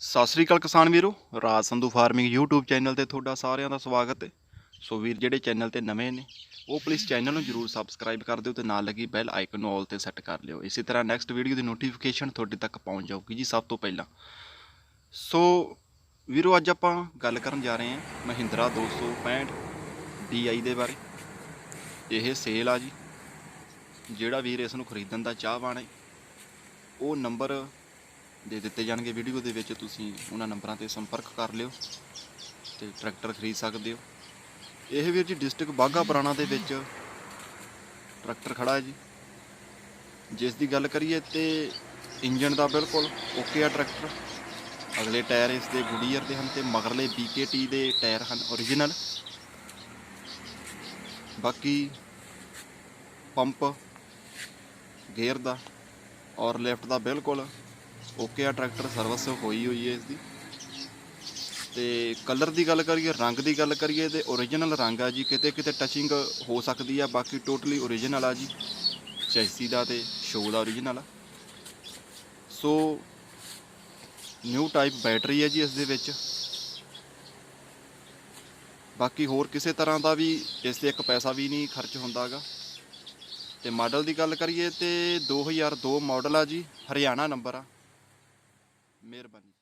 ਸਤਿ ਸ੍ਰੀ ਅਕਾਲ ਕਿਸਾਨ ਵੀਰੋ, Raj Sandhu farming YouTube channel ਤੇ ਤੁਹਾਡਾ ਸਾਰਿਆਂ ਦਾ ਸਵਾਗਤ ਹੈ। ਸੋ ਵੀਰ, ਜਿਹੜੇ ਚੈਨਲ ਤੇ ਨਵੇਂ ਨੇ, ਉਹ ਪਲੀਜ਼ ਚੈਨਲ ਨੂੰ ਜਰੂਰ ਸਬਸਕ੍ਰਾਈਬ ਕਰ ਦਿਓ ਤੇ ਨਾਲ ਲੱਗੀ ਬੈਲ ਆਈਕਨ ਨੂੰ ਆਲ ਤੇ ਸੈੱਟ ਕਰ ਲਿਓ। ਇਸੇ ਤਰ੍ਹਾਂ ਨੈਕਸਟ ਵੀਡੀਓ ਦੀ ਨੋਟੀਫਿਕੇਸ਼ਨ ਤੁਹਾਡੇ ਤੱਕ ਪਹੁੰਚ ਜਾਊਗੀ ਜੀ ਸਭ ਤੋਂ ਪਹਿਲਾਂ। ਸੋ ਵੀਰੋ, ਅੱਜ ਆਪਾਂ ਗੱਲ ਕਰਨ ਜਾ ਰਹੇ ਹਾਂ ਮਹਿੰਦਰਾ 265 DI ਦੇ ਬਾਰੇ। ਇਹ ਸੇਲ ਆ ਜੀ। ਜਿਹੜਾ ਵੀਰ ਇਸ ਨੂੰ ਖਰੀਦਣ ਦਾ ਚਾਹਵਾਨ ਹੈ, ਉਹ ਨੰਬਰ ਦੇ ਦਿੱਤੇ ਜਾਣਗੇ ਵੀਡੀਓ ਦੇ ਵਿੱਚ, ਤੁਸੀਂ ਉਹਨਾਂ ਨੰਬਰਾਂ ਤੇ ਸੰਪਰਕ ਕਰ ਲਿਓ ਤੇ ਟਰੈਕਟਰ ਖਰੀਦ ਸਕਦੇ ਹੋ। ਇਹ ਵੀਰ ਜੀ, ਡਿਸਟ੍ਰਿਕਟ ਬਾਘਾ ਪੁਰਾਣਾ ਦੇ ਵਿੱਚ ਟਰੈਕਟਰ ਖੜਾ ਹੈ ਜੀ। ਜਿਸ ਦੀ ਗੱਲ ਕਰੀਏ ਤੇ ਇੰਜਨ ਦਾ ਬਿਲਕੁਲ ਓਕੇ ਆ ਟਰੈਕਟਰ। ਅਗਲੇ ਟਾਇਰ ਇਸ ਦੇ ਗੁਡੀਅਰ ਦੇ ਹਨ ਤੇ ਮਗਰਲੇ BKT ਦੇ ਟਾਇਰ ਹਨ origignal ਬਾਕੀ ਪੰਪ, ਗੇਅਰ ਦਾ ਔਰ ਲਿਫਟ ਦਾ ਬਿਲਕੁਲ ਓਕੇ ਆ, ਟਰੈਕਟਰ ਸਰਵਿਸ ਹੋਈ ਹੋਈ ਹੈ ਇਸ ਦੀ ਤੇ ਕਲਰ ਦੀ ਗੱਲ ਕਰੀਏ, ਰੰਗ ਦੀ ਗੱਲ ਕਰੀਏ, ਤੇ origignal ਰੰਗ ਆ ਜੀ, ਕਿਤੇ ਕਿਤੇ ਟਚਿੰਗ ਹੋ ਸਕਦੀ ਆ, ਬਾਕੀ ਟੋਟਲੀ origignal ਆ ਜੀ। ਚੈਸੀ ਦਾ ਤੇ ਸ਼ੋ ਦਾ origignal ਆ। ਸੋ ਨਿਊ ਟਾਈਪ ਬੈਟਰੀ ਹੈ ਜੀ ਇਸ ਦੇ ਵਿੱਚ। ਬਾਕੀ ਹੋਰ ਕਿਸੇ ਤਰ੍ਹਾਂ ਦਾ ਵੀ ਇਸ ਤੇ ਇੱਕ ਪੈਸਾ ਵੀ ਨਹੀਂ ਖਰਚ ਹੁੰਦਾਗਾ ਤੇ ਮਾਡਲ ਦੀ ਗੱਲ ਕਰੀਏ, ਤੇ 2002 ਮਾਡਲ ਆ ਜੀ, ਹਰਿਆਣਾ ਨੰਬਰ ਆ। ਮਿਹਰਬਾਨੀ